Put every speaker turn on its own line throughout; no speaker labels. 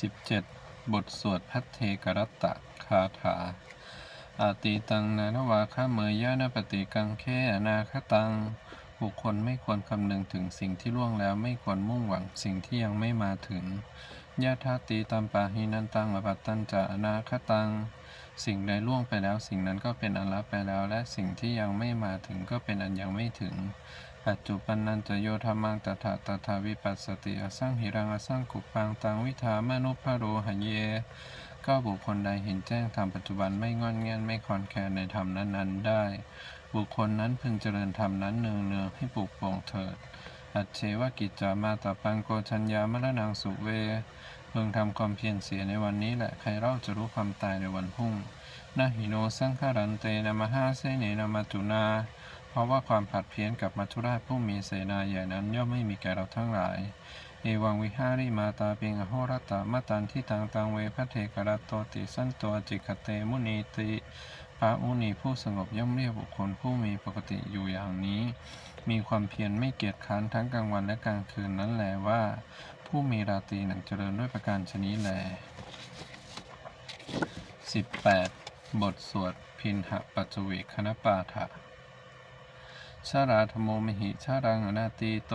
17 บทสวดพัทเทกรัตตะคาถา อาตีตังนานวาคาเมยยะนาปฏิกังแค่อนาคตัง บุคคลไม่ควรคำนึงถึงสิ่งที่ล่วงแล้วไม่ควรมุ่งหวังสิ่งที่ยังไม่มาถึงยะทาตีตัมปาหินันตังอปัตตันจะอนาคตัง สิ่งใดล่วงไปแล้วสิ่งนั้นก็เป็นอันลับไปแล้ว และสิ่งที่ยังไม่มาถึงก็เป็นอันยังไม่ถึง ปัจจุปันนันจะโยธรรมังตถาตถาวิปัสสติอสังหิรังอสังกุปังตังวิธามนุภโรหเยก็บุคคลใดเห็นแจ้งธรรมปัจจุบันไม่งอนแงนไม่คลอนแคลนในธรรมนั้นๆ ได้ บุคคลนั้นพึงเจริญธรรมนั้นเนืองเนืองให้ปลูกปลงเถิด อัจเชวกิจจามาตปังโกชัญญามรณังสุเวเพึงทำความเพียรเสียในวันนี้แหละใครเล่าจะรู้ความตายในวันพรุ่งนาหิโนสังขารันเตนะมหาเสเนนะมัจจุนา เพราะว่าความผัดเพี้ยนกับมัจจุราชผู้มีเสนาใหญ่นั้นย่อมไม่มีแก่เราทั้งหลาย เอวังวิหาริมาตาเปิงอโหรตตามตันที่ตังตังเวพระเทกรัตโตติสั้นตัวจิกเตมุนีติพระมุนีผู้สงบย่อมเรียกบุคคลผู้มีปกติอยู่อย่างนี้ มีความเพียรไม่เกียจค้านทั้งกลางวันและกลางคืนนั้นแหลว่า ผู้มีราตรีหนังเจริญด้วยประการชนี้แล 18 บทสวดพินหปัจจเวกคณปาฐะ ชาราธโมมหิชารังอนาตีโต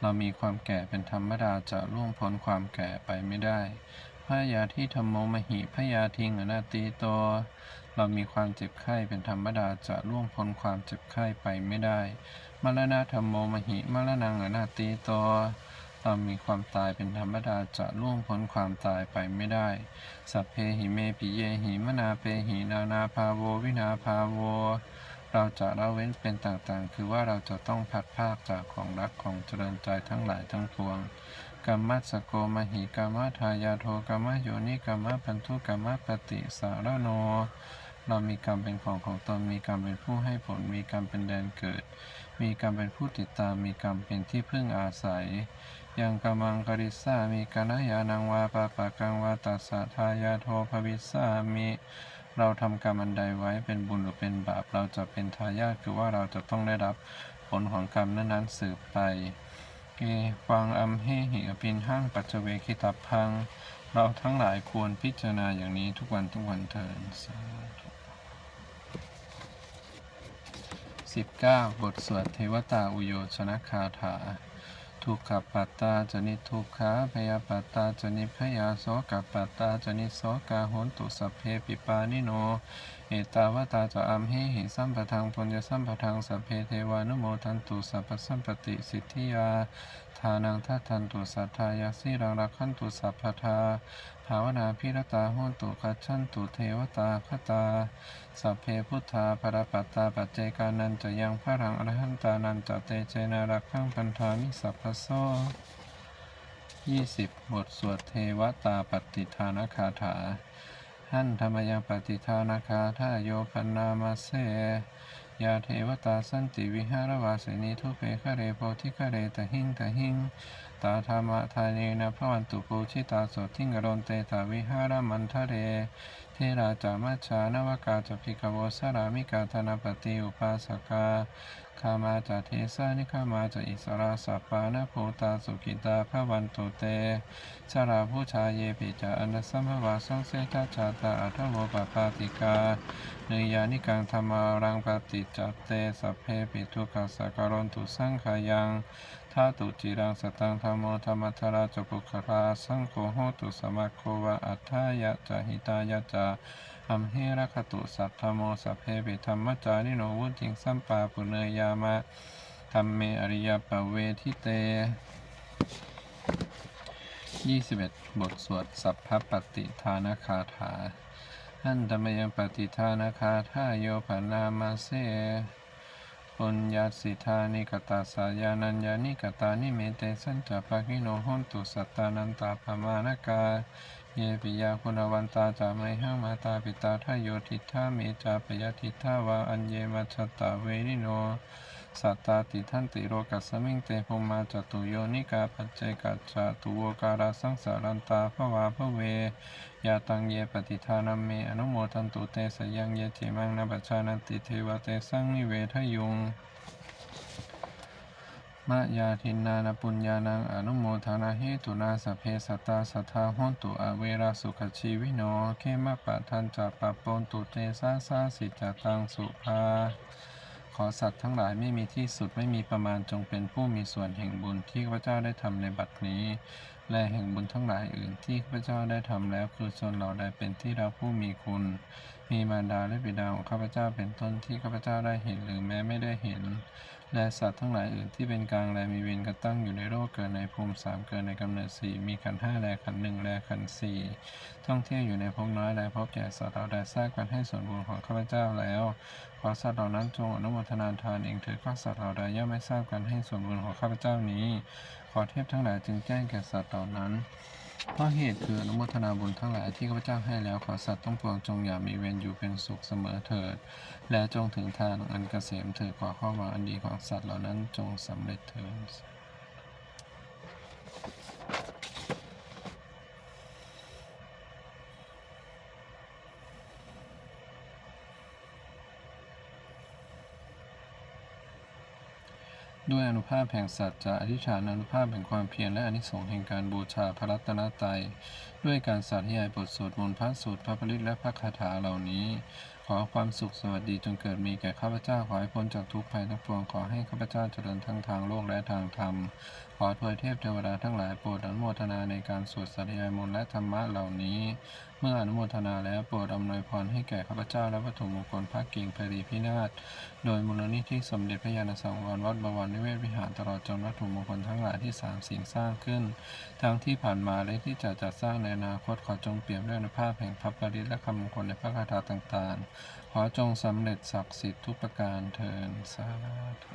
เรามีความแก่เป็นธรรมดาจะล่วงพ้นความแก่ไปไม่ได้พยาที่ธรรมโมมหิพยาทิงอนาตีโต เรามีความเจ็บไข้เป็นธรรมดาจะล่วงพ้นความเจ็บไข้ไปไม่ได้ มรณะธรรมโมมหิมรณังอนาตีโต เรามีความตายเป็นธรรมดาจะล่วงพ้นความตายไปไม่ได้ สัพเพหิเมปิเยหิมนาเปหินานาภาโววินาภาโว เราจะละเว้นเป็นต่างๆ คือว่าเราจะต้องพัดภาคจากของรักของเจริญใจทั้งหลายทั้งปวงกรรมัสโกมหิกรรมทายาโทกรรมโยนิกรรมพันธุกรรมปฏิสารโน เรามีกรรมเป็นของของตน มีกรรมเป็นผู้ให้ผล มีกรรมเป็นแดนเกิด มีกรรมเป็นผู้ติดตาม มีกรรมเป็นที่พึ่งอาศัย ยังกมังกริสามีกนายานังวาปะปะกังวาตัสสะทายาโทภวิสามิ เราทำกรรมอันใดไว้เป็นบุญหรือเป็นบาป เราจะเป็นทายาทคือว่าเราจะต้องได้รับผลของกรรมนั้นๆสืบไปเกฟังอัมเฮหิอปินห้างปัจเจเวคิตับพัง เราทั้งหลายควรพิจารณาอย่างนี้ทุกวันทุกวันเถิดสาธุ19บทสวดเทวตาอุโยชนะคาถา ทุกขปัตตาจนิทุกขาพยาปัตตาจนิพยาโสกปัตตาจนิโสกาโหนตุสัพเพปิปานิโน เอตาวตาจะอัมหิหิสัมปทังปุญญสัมปทังสัพเพเทวานุโมทันตุสัพพสัมปติสิทธิยาานังทัทันตุสัทธายาสิรังรักขันตุสัพพทาภาวนาพิรตาโหนตุคัจฉันตุเทวตาคตา สัพเพพุทธาภรปัตตาปัจเจกานันจะยังพระรังอรหันตานันจะเตเจนารักขังพันธามิสัพพโสยี่สิบบทสวดเทวตาปฏิทานคาถา หันธรรมยังปฏิทานคาทาโยพนนามาเส ยาเทวตาสันติวิหารวาสินีทุเปคะเรโพธิคะเรตหิงตหิง ตาธรรมะทาเนนะพระวันตุปูชิตาโสทิงกรนเตตาวิหารมันทะเรเทราจามัชานวกาจพิกโวสรามิกาธนปฏิอุปาสกาคามาจาเทสานิคามาจาอิสราสัปปานโพตาสุกิตาพระวันตุเตชราผู้ชายเยปิจาอนัสัมภวาสังเสทชาตาอัทโวปปาติกาเนยานิกังธรรมารังปฏิจัตเตสัพเพปิทุกัสสะกรนตุสังขายัง ทาตุจิรังสตังธรรมโมธรรมทราจปุคราสังโฆโหตุสมัคโควะอัฏฐายะจะหิตายะจะอัมเหระคตุสัทธโมสัพเพปิธรรมจานิโนวุติงสัมปาปุเนยามะธรรมเมอริยปเวทิเต21บทสวดสัพพปฏิทานคาถาหันธรรมยังปฏิทานคาถาโยปนามาเส ปุญญาสิทานิกตาสายานัญญานิกตานิเมเตสัญจภคิโนโหนตุสัตตานันตาปมานกาเยปิยาคุณวันตาจาไมหังมาตาปิตาทายโยทิทาเมจาปยทิทาวาอัญเยมัชตาเวนิโน สัตตาติทันติโรกัสมิงเตภุมาจตุโยนิกาปัจเจกัจจตุโวการาสังสารันตาภวาภเวยาตังเยปฏิทานัมเมอนุโมทันตุเตสยังเยจิมังนาปัจจานันติเทวเตสังนิเวทยุงมะยาทินนานปุญญานังอนุโมทนาเหตุนาสเพสัตตาสัทธาหุนตุอเวราสุขชีวิโน เขมะปะทันจะปะปนตุเตสาสาสิจตังสุภา ขอสัตว์ทั้งหลายไม่มีที่สุดไม่มีประมาณจงเป็นผู้มีส่วนแห่งบุญที่พระเจ้าได้ทำในบัดนี้ และแห่งบุญทั้งหลายอื่นที่พระเจ้าได้ทำแล้วคือชนเหล่าใดเป็นที่เราผู้มีคุณ มีมารดาและบิดาของข้าพเจ้าเป็นต้นที่ข้าพเจ้าได้เห็นหรือแม้ไม่ได้เห็น และสัตว์ทั้งหลายอื่นที่เป็นกลางแลมีเวรกระตั้งอยู่ในโลกเกิดในภูมิสามเกิดในกำเนิดสี่มีขันห้าแลขันหนึ่งแลขันสี่ท่องเที่ยวอยู่ในภพน้อยแลภพใหญ่สัตว์เราได้สร้างกันให้ส่วนบุญของข้าพเจ้าแล้ว ขอสัตว์เหล่านั้นจงอนุโมทนาทานเองเถิดข้าสัตว์เหล่าใดย่อมไม่ทราบกันให้ส่วนบุญของข้าพเจ้านี้ ขอเทพทั้งหลายจึงแจ้งแก่สัตว์เหล่านั้น เพราะเหตุคืออนุโมทนาบุญทั้งหลายที่ข้าพเจ้าให้แล้วขอสัตว์ต้องปวงจงอย่ามีเวรอยู่เป็นสุขเสมอเถิด และจงถึงทางอันเกษมเถิดขอข้อหวังอันดีของสัตว์เหล่านั้นจงสำเร็จเถิด ด้วยอนุภาพแห่งสัจจะอธิษฐานอนุภาพแห่งความเพียรและอนิสงส์แห่งการบูชาพระรัตนตรัย ด้วยการสาธยายบทสวดมนต์พระสูตรพระปริตและพระคาถาเหล่านี้ ขอความสุขสวัสดีจงเกิดมีแก่ข้าพเจ้าขอให้พ้นจากทุกภัยทั้งปวงขอให้ข้าพเจ้าเจริญทั้งทางโลกและทางธรรม ขอถวยเทพเทวดาทั้งหลายโปรดอนุโมทนาในการสวดสาธยายมนต์และธรรมะเหล่านี้ เมื่ออนุโมทนาแล้วโปรดอำนวยพรให้แก่ข้าพเจ้าและวัตถุมงคลพระกิ่งพรีพินาศโดยมูลนิธิสมเด็จพระยาณสังวรวัดบวรนิเวศวิหารตลอดจนวัตถุมงคลทั้งหลายที่สามสิ่งสร้างขึ้น ทั้งที่ผ่านมาและที่จะจัดสร้างในอนาคตขอจงเปี่ยมด้วยอนุภาพแห่งพระปริตและคำมงคลในพระคาถาต่างๆ ขอจงสำเร็จศักดิ์สิทธิ์ทุกประการเทินสาธุ